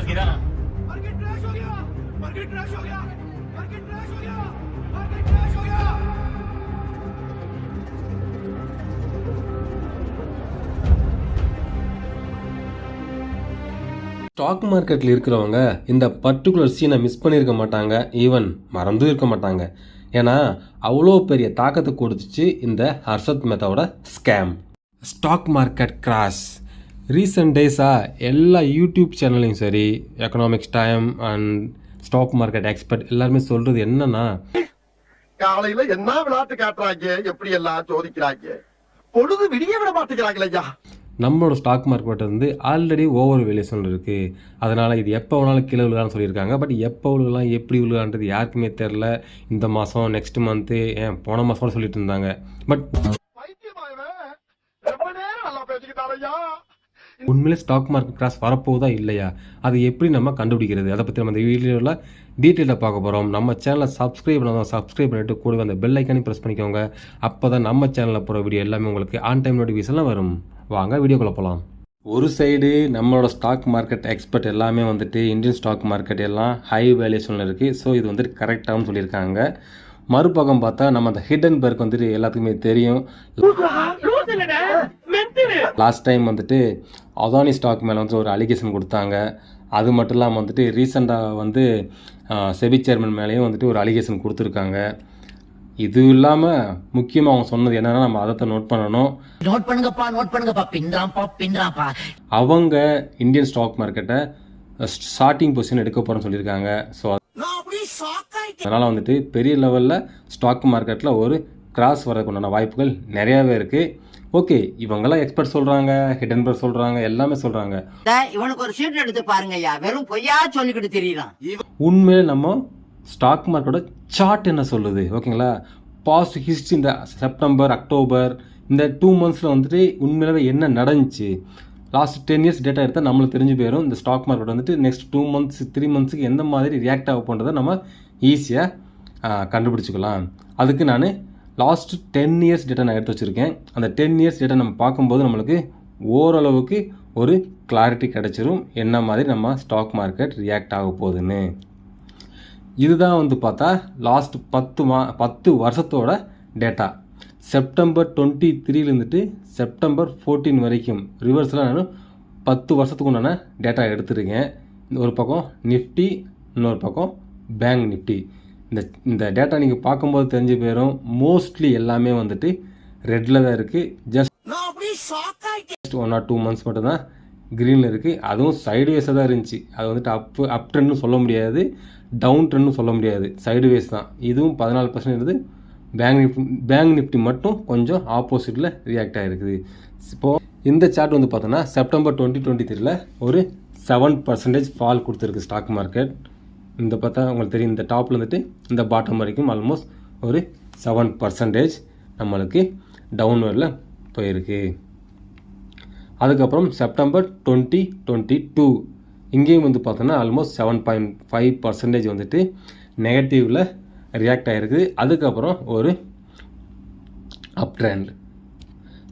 गिरा market crash हो गया मार्केट क्रैश हो गया मार्केट क्रैश हो गया मार्केट क्रैश हो गया ஸ்டாக் மார்க்கெட்டில் இருக்கிறவங்க இந்த பர்டிகுலர் சீனை மிஸ் பண்ணியிருக்க மாட்டாங்க ஈவன் மறந்தும் இருக்க மாட்டாங்க ஏன்னா அவ்வளோ பெரிய தாக்கத்தை கொடுத்துச்சு இந்த Harshad மெத்தாவோட scam stock market crash recent டேஸாக எல்லா யூடியூப் சேனல்லையும் சரி economics time and stock market expert எல்லாருமே சொல்கிறது என்னன்னா காலையில என்ன விளையாட்டு காட்டுறாங்க எப்படி எல்லாம் சோதிக்கிறாங்க? பொழுது விடிய விட மாட்டேங்கிறாங்களே ஐயா. நம்மளோட ஸ்டாக் மார்க்கெட் வந்து ஆல்ரெடி ஓவர் வேல்யூஷன் இருக்குது அதனால் இது எப்போ வேணாலும் கீழே விழுகலாம்னு சொல்லியிருக்காங்க. பட் எப்போ விழுகலாம் எப்படி விழுகலான்றது யாருக்குமே தெரில இந்த மாதம் நெக்ஸ்ட் மந்த்து ஏன் போன மாதம் சொல்லிட்டு இருந்தாங்க. பட் உண்மையிலே ஸ்டாக் மார்க்கெட் கிராஸ் வரப்போகுதா இல்லையா? அது எப்படி நம்ம கண்டுபிடிக்கிறது? அதை பற்றி நம்ம இந்த வீடியோவில் டீட்டெயிலாக பார்க்க போகிறோம் நம்ம சேனலை சப்ஸ்கிரைப் பண்ணாதான் சப்ஸ்கிரைப் பண்ணிட்டு கூட அந்த பெல் ஐக்கானே ப்ரெஸ் பண்ணிக்கோங்க. அப்போ தான் நம்ம சேனலில் போகிற வீடியோ எல்லாமே உங்களுக்கு ஆன் டைம் நோட்டிஃபிகேஷன்லாம் வரும். வாங்க வீடியோக்குள்ளே போகலாம் ஒரு சைடு நம்மளோட ஸ்டாக் மார்க்கெட் எக்ஸ்பர்ட் எல்லாமே வந்துட்டு இந்தியன் ஸ்டாக் மார்க்கெட் எல்லாம் ஹை வேல்யூஷனில் இருக்குது ஸோ இது வந்துட்டு கரெக்டாகவும் சொல்லியிருக்காங்க. மறுபக்கம் பார்த்தா நம்ம அந்த ஹிடன் பர்க் வந்துட்டு எல்லாத்துக்குமே தெரியும். லாஸ்ட் டைம் வந்துட்டு அதானி ஸ்டாக் மேலே வந்து ஒரு அலிகேஷன் கொடுத்தாங்க. அது மட்டும் இல்லாமல் வந்துட்டு ரீசெண்டாக வந்து செபி சேர்மன் மேலேயும் வந்துட்டு ஒரு அலிகேஷன் கொடுத்துருக்காங்க. இது இல்லாமல் முக்கியமாக அவங்க சொன்னது என்னன்னா நம்ம அதை நோட் பண்ணணும். நோட் பண்ணுங்கப்பா நோட் பண்ணுங்கப்பா. பின்றாம்பா பின்றாம்பா அவங்க இந்தியன் ஸ்டாக் மார்க்கெட்டை ஸ்டார்டிங் பொசிஷன் எடுக்க போகிறோன்னு சொல்லியிருக்காங்க. ஸோ அதனால் வந்துட்டு பெரிய லெவலில் ஸ்டாக் மார்க்கெட்டில் ஒரு கிராஸ் வரதுக்கு உண்டான வாய்ப்புகள் நிறையாவே இருக்குது ஓகே இவங்கெல்லாம் எக்ஸ்பர்ட் சொல்கிறாங்க ஹிடன்பர்க் சொல்கிறாங்க எல்லாமே சொல்கிறாங்க இவனுக்கு ஒரு சீட் எடுத்து பாருங்க ஐயா. வெறும் பொய்யா சொல்லிக்கிட்டு தெரியலாம் உண்மையிலே நம்ம ஸ்டாக் மார்க்கெட்டோட சார்ட் என்ன சொல்லுது? ஓகேங்களா? பாஸ்ட் ஹிஸ்ட்ரி இந்த செப்டம்பர் அக்டோபர் இந்த டூ மந்த்ஸில் வந்துட்டு உண்மையிலே என்ன நடந்துச்சு? லாஸ்ட் டென் இயர்ஸ் டேட்டா எடுத்தால் நம்மளுக்கு தெரிஞ்சு போயிடும் இந்த ஸ்டாக் மார்க்கெட் வந்துட்டு நெக்ஸ்ட் டூ மந்த்ஸ் த்ரீ மந்த்ஸுக்கு எந்த மாதிரி ரியாக்ட் ஆக போன்றதை நம்ம ஈஸியாக கண்டுபிடிச்சிக்கலாம். அதுக்கு நான் லாஸ்ட் டென் இயர்ஸ் டேட்டா நான் எடுத்து வச்சுருக்கேன். அந்த டென் இயர்ஸ் டேட்டா நம்ம பார்க்கும்போது நம்மளுக்கு ஓரளவுக்கு ஒரு கிளாரிட்டி கிடச்சிரும். என்ன மாதிரி நம்ம ஸ்டாக் மார்க்கெட் ரியாக்ட் ஆக போகுதுன்னு. இதுதான் வந்து பார்த்தா லாஸ்ட் பத்து மா பத்து வருஷத்தோட டேட்டா செப்டம்பர் டுவெண்ட்டி த்ரீலேருந்துட்டு செப்டம்பர் ஃபோர்டீன் வரைக்கும் ரிவர்ஸில் நான் பத்து வருஷத்துக்கு உண்டான டேட்டா எடுத்துருக்கேன். ஒரு பக்கம் நிஃப்டி இன்னொரு பக்கம் பேங்க் நிஃப்டி இந்த இந்த டேட்டா நீங்கள் பார்க்கும்போது தெரிஞ்சு போயிடும் மோஸ்ட்லி எல்லாமே வந்துட்டு ரெட்டில் தான் இருக்குது just just one or two months மட்டும்தான் க்ரீனில் இருக்குது அதுவும் சைடுவேஸாக தான் இருந்துச்சு. அது வந்துட்டு அப் அப் ட்ரெண்ட்னு சொல்ல முடியாது டவுன் ட்ரெண்ட்னு சொல்ல முடியாது. சைடுவேஸ் தான். இதுவும் பதினாலு பர்சன்ட் இருந்தது பேங்க் நிஃப்டி பேங்க் நிஃப்டி மட்டும் கொஞ்சம் ஆப்போசிட்டில் ரியாக்ட் ஆகிருக்குது இப்போது இந்த சார்ட் வந்து பார்த்தோன்னா செப்டம்பர் டுவெண்ட்டி டுவெண்ட்டி த்ரீல ஒரு செவன் பர்சன்டேஜ் ஃபால் கொடுத்துருக்கு ஸ்டாக் மார்க்கெட் இந்த பார்த்தா உங்களுக்கு தெரியும் இந்த டாப்பில் வந்துட்டு இந்த பாட்டம் வரைக்கும் ஆல்மோஸ்ட் ஒரு செவன் பர்சன்டேஜ் நம்மளுக்கு டவுன்வர்டில் போயிருக்கு. அதுக்கப்புறம் செப்டம்பர் டுவெண்ட்டி டுவெண்ட்டி டூ இங்கேயும் வந்து பார்த்தோன்னா almost seven point five percentage வந்துட்டு நெகட்டிவில் ரியாக்ட் ஆகிருக்குது அதுக்கப்புறம் ஒரு up trend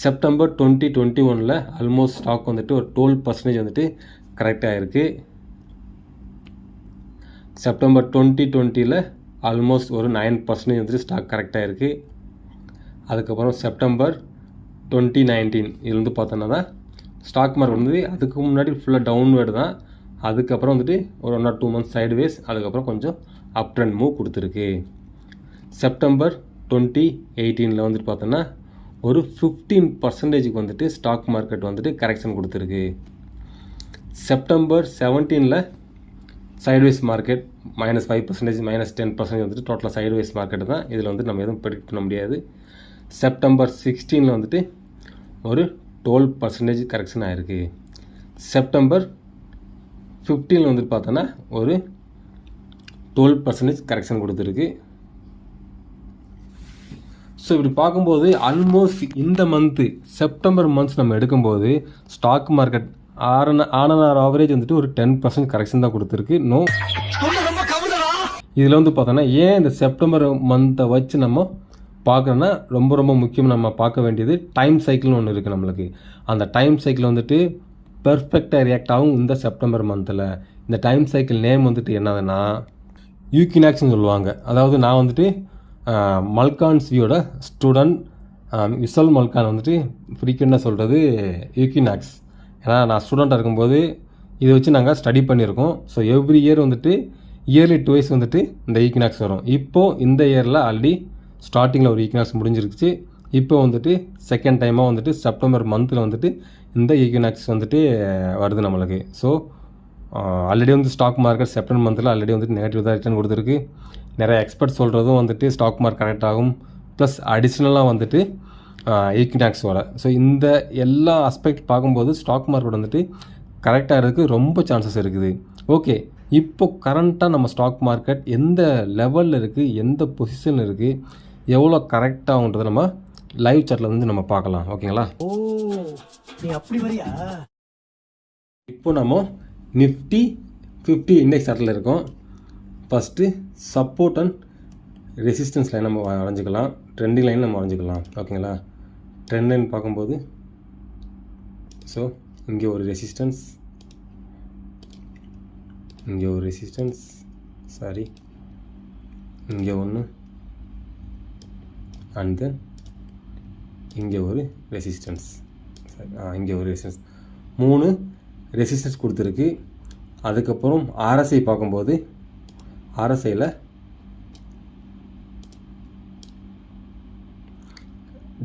September twenty twenty ஒனில் ஆல்மோஸ்ட் ஸ்டாக் வந்துட்டு ஒரு டுவெல் பர்சன்டேஜ் வந்துட்டு கரெக்டாக இருக்குது செப்டம்பர் டுவெண்ட்டி டுவெண்ட்டியில் ஆல்மோஸ்ட் ஒரு நைன் பர்சன்டேஜ் வந்துட்டு ஸ்டாக் கரெக்டாக இருக்குது அதுக்கப்புறம் செப்டம்பர் டுவெண்ட்டி நைன்டீன் இது வந்து பார்த்தோன்னா தான் ஸ்டாக் மார்க்கெட் வந்து அதுக்கு முன்னாடி ஃபுல்லாக டவுன்வேர்டு தான். அதுக்கப்புறம் வந்துட்டு ஒரு one or two months sideways அதுக்கப்புறம் கொஞ்சம் அப் ட்ரெண்ட் மூவ் கொடுத்துருக்கு. செப்டம்பர் டுவெண்ட்டி எயிட்டீனில் வந்துட்டு பார்த்தோன்னா ஒரு ஃபிஃப்டீன் பர்சன்டேஜுக்கு வந்துட்டு ஸ்டாக் மார்க்கெட் வந்துட்டு கரெக்ஷன் கொடுத்துருக்கு. September செவன்டீனில் sideways market minus five percentage minus ten percentage வந்துட்டு டோட்டலாக சைட்வைஸ் மார்க்கெட் தான். இதில் வந்து நம்ம எதுவும் ப்ரெடிக்ட் பண்ண முடியாது. செப்டம்பர் சிக்ஸ்டீனில் வந்துட்டு ஒரு டுவெல் பர்சன்டேஜ் கரெக்ஷன் ஆகிருக்கு செப்டம்பர் ஃபிஃப்டீனில் வந்துட்டு பார்த்தோன்னா ஒரு டுவெல் பர்சன்டேஜ் கரெக்ஷன் கொடுத்துருக்கு. ஸோ இப்படி பார்க்கும்போது ஆல்மோஸ்ட் இந்த மந்த்து செப்டம்பர் மந்த்ஸ் நம்ம எடுக்கும்போது ஸ்டாக் மார்க்கெட் ஆன ஆர் ஆவரேஜ் வந்துட்டு ஒரு டென் பர்சன்ட் கரெக்ஷன் தான் கொடுத்துருக்கு. நோ இதில் வந்து பார்த்தோன்னா ஏன் இந்த செப்டம்பர் மந்த்தை வச்சு நம்ம பார்க்குறோன்னா ரொம்ப ரொம்ப முக்கியம் நம்ம பார்க்க வேண்டியது டைம் சைக்கிள்னு ஒன்று இருக்குது நம்மளுக்கு. அந்த டைம் சைக்கிள் வந்துட்டு பெர்ஃபெக்டாக ரியாக்ட் ஆகும் இந்த செப்டம்பர் மந்தில் இந்த டைம் சைக்கிள் நேம் வந்துட்டு என்னதுன்னா யூகினாக்ஸ்னு சொல்லுவாங்க. அதாவது நான் வந்துட்டு மல்கான்ஸ்வியோட ஸ்டூடெண்ட் விசல் மல்கான் வந்துட்டு ஃப்ரீக்வெண்ட்டாக சொல்கிறது யூகினாக்ஸ் ஏன்னா நான் ஸ்டூடெண்ட்டாக இருக்கும்போது இதை வச்சு நாங்கள் ஸ்டடி பண்ணியிருக்கோம். ஸோ எவ்ரி இயர் வந்துட்டு இயர்லி டுவைஸ் வந்துட்டு இந்த ஈக்னாக்ஸ் வரும். இப்போது இந்த இயரில் ஆல்ரெடி ஸ்டார்டிங்கில் ஒரு ஈக்னாக்ஸ் முடிஞ்சிருச்சு. இப்போ வந்துட்டு செகண்ட் டைமாக வந்துட்டு செப்டம்பர் மந்தில் வந்துட்டு இந்த ஈக்கினாக்ஸ் வந்துட்டு வருது நம்மளுக்கு. ஸோ ஆல்ரெடி வந்து ஸ்டாக் மார்க்கெட் செப்டம்பர் மந்தில் ஆல்ரெடி வந்துட்டு நெகட்டிவ் தான் ரிட்டர்ன் கொடுத்துருக்கு. நிறைய எக்ஸ்பர்ட் சொல்கிறதும் வந்துட்டு ஸ்டாக் மார்க் கரெக்ட் ஆகும். ப்ளஸ் அடிஷ்னலாக வந்துட்டு ஈக்னாக்ஸோட ஸோ இந்த எல்லா அஸ்பெக்ட் பார்க்கும்போது ஸ்டாக் மார்க்கெட் வந்துட்டு கரெக்டாக இருக்குது ரொம்ப சான்சஸ் இருக்குது. ஓகே இப்போ கரண்ட்டாக நம்ம ஸ்டாக் மார்க்கெட் எந்த லெவலில் இருக்குது எந்த பொசிஷனில் இருக்குது எவ்வளோ கரெக்டாகுன்றதை நம்ம லைவ் சாட்டில் வந்து நம்ம பார்க்கலாம். ஓகேங்களா ஓ நீ அப்படி வரியா? இப்போ நம்ம நிஃப்டி ஃபிஃப்டி இண்டெக்ஸ் சார்ட்டில் இருக்கோம். First support and resistance line நம்ம வரைஞ்சிக்கலாம். ட்ரெண்டிங் லைன் நம்ம வரைஞ்சிக்கலாம். ஓகேங்களா ட்ரெண்ட் லைன் பார்க்கும்போது ஸோ இங்கே ஒரு ரெசிஸ்டன்ஸ் இங்கே ஒரு ரெசிஸ்டன்ஸ் சாரி இங்கே ஒன்று அண்ட் தென் இங்கே ஒரு ரெசிஸ்டன்ஸ் இங்கே ஒரு ரெசிஸ்டன்ஸ் மூணு ரெசிஸ்டன்ஸ் கொடுத்துருக்கு. அதுக்கப்புறம் ஆர்எஸ்ஐ பார்க்கும்போது ஆர்எஸ்ஐயில்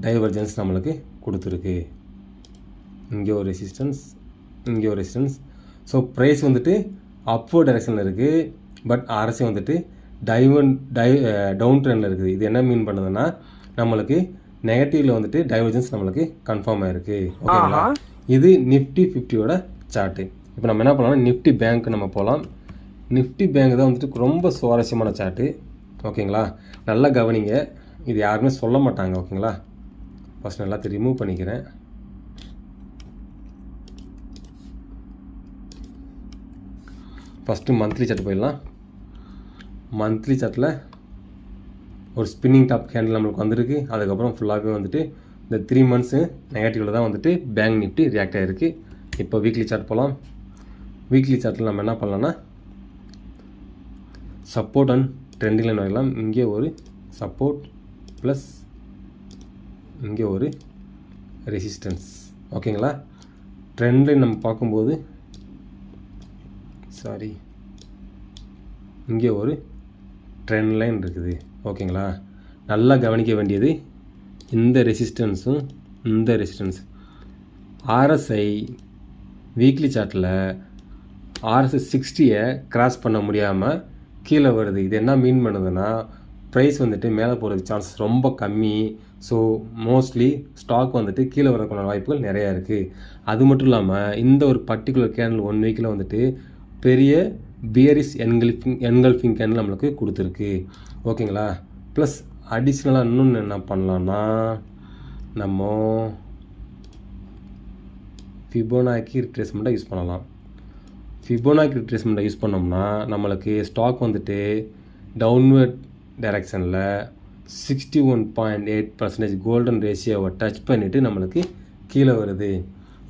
டைவர்ஜென்ஸ் நம்மளுக்கு கொடுத்துருக்கு. இங்கே ஒரு ரெசிஸ்டன்ஸ் இங்கே ஒரு ரெசிஸ்டன்ஸ் ஸோ ப்ரைஸ் வந்துட்டு அப்வர்ட் டைரக்ஷனில் இருக்குது பட் ஆர்எஸ்ஐ வந்துட்டு டைவன் டை டவுன் ட்ரெண்டில் இருக்குது. இது என்ன மீன் பண்ணுதுன்னா நம்மளுக்கு நெகட்டிவில் வந்துட்டு டைவர்ஜென்ஸ் நம்மளுக்கு கன்ஃபார்ம் ஆயிருக்கு. ஓகேங்களா இது நிஃப்டி ஃபிஃப்டியோட சார்ட்டு இப்போ நம்ம என்ன பண்ணலாம்? நிஃப்டி பேங்க் நம்ம போகலாம். நிஃப்டி பேங்க் தான் வந்துட்டு ரொம்ப சுவாரஸ்யமான சார்ட்டு ஓகேங்களா நல்லா கவனிங்க. இது யாருமே சொல்ல மாட்டாங்க. ஓகேங்களா ஃபஸ்ட் எல்லாத்தையும் ரிமூவ் பண்ணிக்கிறேன். ஃபஸ்ட்டு மந்த்லி சார்ட் போயிடலாம். மந்த்லி சார்ட்டில் ஒரு ஸ்பின்னிங் டாப் கேண்டில் நம்மளுக்கு வந்திருக்கு. அதுக்கப்புறம் ஃபுல்லாகவே வந்துட்டு இந்த த்ரீ மந்த்ஸு நெகட்டிவில் தான் வந்துட்டு பேங்க் நிஃப்டி ரியாக்ட் ஆகிருக்கு இப்போ வீக்லி சார்ட் போகலாம் வீக்லி சார்ட்டில் நம்ம என்ன பண்ணலாம்னா சப்போர்ட் அண்ட் ட்ரெண்டிங் லைன் வரையலாம் இங்கே ஒரு சப்போர்ட் ப்ளஸ் இங்கே ஒரு ரெசிஸ்டன்ஸ் ஓகேங்களா ட்ரெண்ட் லைன் நம்ம பார்க்கும்போது சாரி இங்கே ஒரு ட்ரெண்ட் லைன் இருக்குது. ஓகேங்களா நல்லா கவனிக்க வேண்டியது இந்த ரெசிஸ்டன்ஸும் இந்த ரெசிஸ்டன்ஸ் ஆர்எஸ்ஐ வீக்லி சார்ட்டில் ஆர்எஸ்ஐ சிக்ஸ்டியை கிராஸ் பண்ண முடியாமல் கீழே வருது. இது என்ன மீன் பண்ணுதுன்னா ப்ரைஸ் வந்துட்டு மேலே போகிறதுக்கு சான்சஸ் ரொம்ப கம்மி. ஸோ மோஸ்ட்லி ஸ்டாக் வந்துட்டு கீழே வரக்கூடிய வாய்ப்புகள் நிறையா இருக்குது அது மட்டும் இல்லாமல் இந்த ஒரு பர்டிகுலர் கேண்டில் ஒன் வீக்கில் வந்துட்டு பெரிய பியரிஸ் என்கல்ஃபிங் என்கல்ஃபிங் கேண்டில் நம்மளுக்கு கொடுத்துருக்கு. ஓகேங்களா? ப்ளஸ் அடிஷ்னலாக இன்னொன்று என்ன பண்ணலான்னா நம்ம ஃபிபோனாக்கி ரிட்ரேஸ்மெண்ட்டை யூஸ் பண்ணலாம். ஃபிபோனாக்கி ரிட்ரேஸ்மெண்ட்டை யூஸ் பண்ணோம்னா நம்மளுக்கு ஸ்டாக் வந்துட்டு டவுன்வர்ட் டைரக்ஷனில் sixty one point eight percentage golden ரேஷியோவை டச் பண்ணிவிட்டு நம்மளுக்கு கீழே வருது.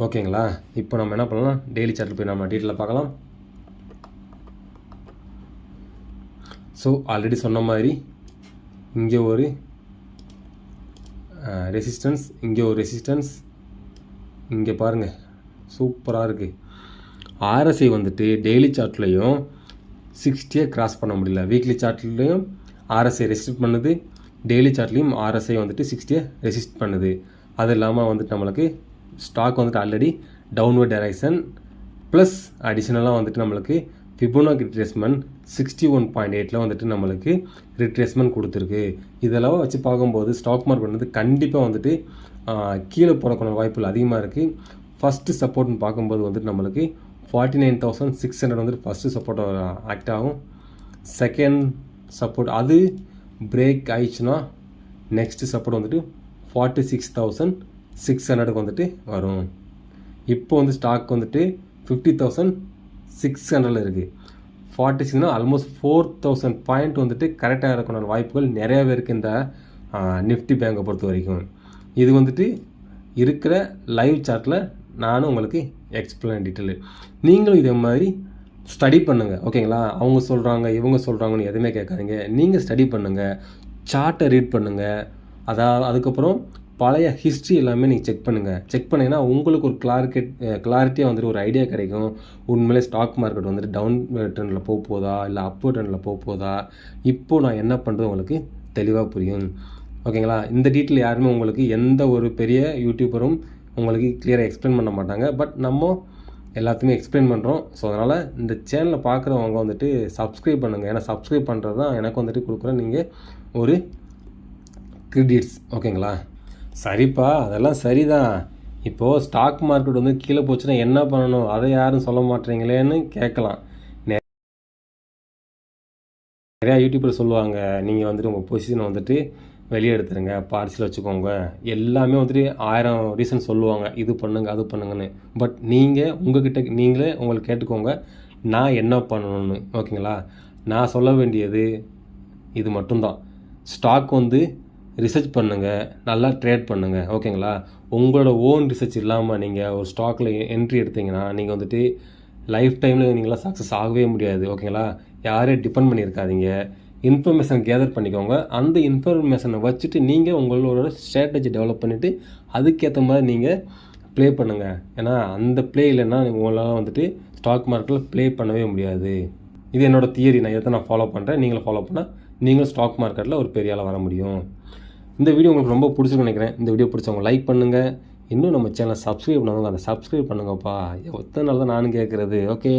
ஓகேங்களா? இப்போ நம்ம என்ன பண்ணலாம்? டெய்லி சார்ட்டில் போய் நம்ம டீட்டெயிலில் பார்க்கலாம். ஸோ ஆல்ரெடி சொன்ன மாதிரி இங்கே ஒரு ரெசிஸ்டன்ஸ் இங்கே ஒரு ரெசிஸ்டன்ஸ் இங்கே பாருங்கள் சூப்பராக இருக்குது ஆர்எஸ்ஐ வந்துட்டு டெய்லி சார்ட்லேயும் சிக்ஸ்டியை கிராஸ் பண்ண முடியல. வீக்லி சார்ட்லேயும் ஆர்எஸ்ஐ ரெசிஸ்ட் பண்ணுது. டெய்லி சார்ட்லேயும் ஆர்எஸ்ஐ வந்துட்டு சிக்ஸ்டியை ரெசிஸ்ட் பண்ணுது. அது இல்லாமல் வந்துட்டு நம்மளுக்கு ஸ்டாக் வந்துட்டு ஆல்ரெடி டவுன்வர்ட் டைரக்ஷன் ப்ளஸ் அடிஷ்னலாக வந்துட்டு நம்மளுக்கு Fibonacci retracement sixty one point எயிட்டில் வந்துட்டு நம்மளுக்கு ரிட்ரேஸ்மெண்ட் கொடுத்துருக்கு. இதெல்லாம் வச்சு பார்க்கும்போது ஸ்டாக் மார்க்கெட் வந்து கண்டிப்பாக வந்துட்டு கீழே போகிறக்கான வாய்ப்புகள் அதிகமாக இருக்குது ஃபஸ்ட்டு சப்போர்ட்னு பார்க்கும்போது வந்துட்டு நம்மளுக்கு forty nine thousand six hundred வந்துட்டு ஃபஸ்ட்டு சப்போர்ட் ஆக்ட் ஆகும். செகண்ட் சப்போர்ட் அது பிரேக் ஆயிடுச்சுன்னா நெக்ஸ்ட்டு சப்போர்ட் வந்துட்டு ஃபார்ட்டி சிக்ஸ் தௌசண்ட் சிக்ஸ் ஹண்ட்ரடுக்கு வந்துட்டு வரும். இப்போ வந்து ஸ்டாக் வந்துட்டு ஃபிஃப்டி தௌசண்ட் சிக்ஸ் ஹண்ட்ரடில் இருக்குது ஃபார்ட்டி சிக்ஸ்னா ஆல்மோஸ்ட் ஃபோர் தௌசண்ட் பாயிண்ட் வந்துட்டு கரெக்டாக இருக்கணும் வாய்ப்புகள் நிறையாவே இருக்குது இந்த நிஃப்டி பேங்கை பொறுத்த வரைக்கும். இது வந்துட்டு இருக்கிற லைவ் சார்ட்டில் நானும் உங்களுக்கு எக்ஸ்பிளைன் டீட்டெயில் நீங்களும் இதே மாதிரி ஸ்டடி பண்ணுங்கள் ஓகேங்களா அவங்க சொல்கிறாங்க இவங்க சொல்கிறாங்கன்னு எதுவுமே கேட்காதீங்க. நீங்கள் ஸ்டடி பண்ணுங்கள் சார்ட்டை ரீட் பண்ணுங்கள் அதாவது அதுக்கப்புறம் பழைய ஹிஸ்ட்ரி எல்லாமே நீங்கள் செக் பண்ணுங்கள் செக் பண்ணிங்கன்னா உங்களுக்கு ஒரு கிளாரிக்கெட் கிளாரிட்டியாக வந்துட்டு ஒரு ஐடியா கிடைக்கும். உண்மையிலே ஸ்டாக் மார்க்கெட் வந்துட்டு டவுன் ட்ரெண்டில் போக போதா? இல்லை அப் ட்ரெண்டில் போக போதா? இப்போது நான் என்ன பண்ணுறது உங்களுக்கு தெளிவாக புரியும். ஓகேங்களா இந்த டீட்டெயில் யாருமே உங்களுக்கு எந்த ஒரு பெரிய யூடியூபரும் உங்களுக்கு கிளியராக எக்ஸ்பிளைன் பண்ண மாட்டாங்க. பட் நம்ம எல்லாத்தையுமே எக்ஸ்பிளைன் பண்ணுறோம் ஸோ அதனால் இந்த சேனலை பார்க்குறவங்க வந்துட்டு சப்ஸ்கிரைப் பண்ணுங்கள் ஏன்னா சப்ஸ்கிரைப் பண்ணுறது தான் எனக்கு வந்துட்டு கொடுக்குற நீங்கள் ஒரு கிரெடிட்ஸ் ஓகேங்களா சரிப்பா அதெல்லாம் சரிதான். இப்போது ஸ்டாக் மார்க்கெட் வந்து கீழே போச்சுன்னா என்ன பண்ணணும்? அதை யாரும் சொல்ல மாட்டீங்களேன்னு கேட்கலாம். நிறையா யூடியூபர் சொல்லுவாங்க. நீங்கள் வந்துட்டு உங்கள் பொசிஷனை வந்துட்டு வெளியே எடுத்துருங்க பார்சல் வச்சுக்கோங்க. எல்லாமே வந்துட்டு ஆயிரம் ரீசன் சொல்லுவாங்க. இது பண்ணுங்க அது பண்ணுங்கன்னு. பட் நீங்கள் உங்ககிட்ட நீங்களே உங்களை கேட்டுக்கோங்க. நான் என்ன பண்ணணும்னு ஓகேங்களா? நான் சொல்ல வேண்டியது இது மட்டும்தான். ஸ்டாக் வந்து ரிசர்ச் பண்ணுங்கள் நல்லா ட்ரேட் பண்ணுங்கள் ஓகேங்களா? உங்களோட ஓன் ரிசர்ச் இல்லாமல் நீங்கள் ஒரு ஸ்டாக்கில் என்ட்ரி எடுத்தீங்கன்னா நீங்கள் வந்துட்டு லைஃப் டைமில் நீங்களாம் சக்ஸஸ் ஆகவே முடியாது ஓகேங்களா? யாரையும் டிபெண்ட் பண்ணியிருக்காதீங்க. இன்ஃபர்மேஷன் கேதர் பண்ணிக்கோங்க. அந்த இன்ஃபர்மேஷனை வச்சுட்டு நீங்கள் உங்களோட ஸ்ட்ராட்டஜி டெவலப் பண்ணிவிட்டு அதுக்கேற்ற மாதிரி நீங்கள் ப்ளே பண்ணுங்கள் ஏன்னா அந்த ப்ளே இல்லைன்னா உங்களால் வந்துட்டு ஸ்டாக் மார்க்கெட்டில் ப்ளே பண்ணவே முடியாது. இது என்னோட தியரி நான் இதை நான் ஃபாலோ பண்ணுறேன் நீங்களும் ஃபாலோ பண்ணால் நீங்களும் ஸ்டாக் மார்க்கெட்டில் ஒரு பெரிய ஆளாக வர முடியும். இந்த வீடியோ உங்களுக்கு ரொம்ப பிடிச்சிருக்கு நினைக்கிறேன். இந்த வீடியோ பிடிச்சவங்க லைக் பண்ணுங்கள் இன்னும் நம்ம சேனலை சப்ஸ்கிரைப் பண்ணவங்க அதை சப்ஸ்கிரைப் பண்ணுங்கப்பா. எத்தனை நாள் தான் நானும் கேட்குறது ஓகே